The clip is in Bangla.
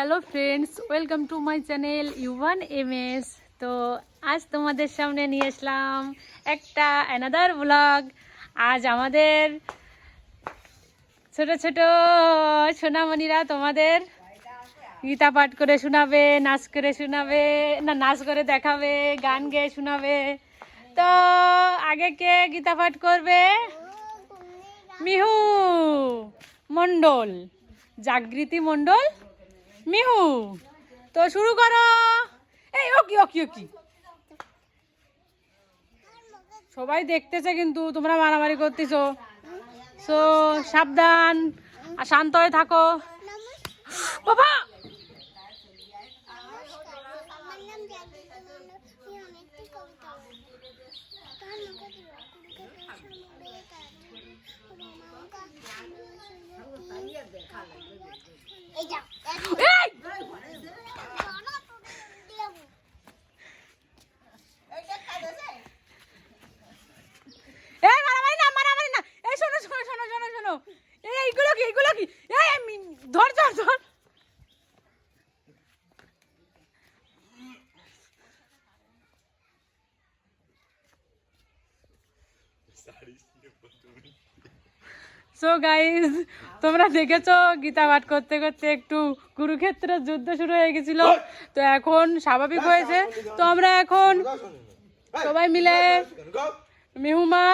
Hello friends, welcome to my channel Yuvan M S তো আজ তোমাদের সামনে নিয়ে আসলাম একটা অ্যানাদার ব্লগ আজ আমাদের ছোট ছোট সোনামণিরা তোমাদের গীতা পাঠ করে শোনাবে, নাচ করে শোনাবে, না, নাচ করে দেখাবে, গান গেয়ে শোনাবে। তো আগে কে গীতা পাঠ করবে? মিহু মণ্ডল, জাগৃতি মণ্ডল মিহু, তো শুরু করো। এই, ওকি ওকি ওকি। সবাই দেখতেছে কিন্তু, তোমরা মারামারি করতেছো। সো সাবধান, আর শান্ত হয়ে থাকো। বাবা আমার নাম জাগৃতি মণ্ডল আমি অনেকটি কবিতা বলি তার মুখে দিল এই যা এই এই মারামারি না মারামারি না এই শোনো শোনো এই এইগুলো কি এইগুলো কি? এই ধর ধর ধর। সো গাইজ তোমরা দেখেছ গীতা পাঠ করতে করতে একটু কুরুক্ষেত্র যুদ্ধ শুরু হয়ে গেছিল। তো এখন স্বাভাবিক হয়েছে। তো আমরা এখন সবাই মিলে মেহুমা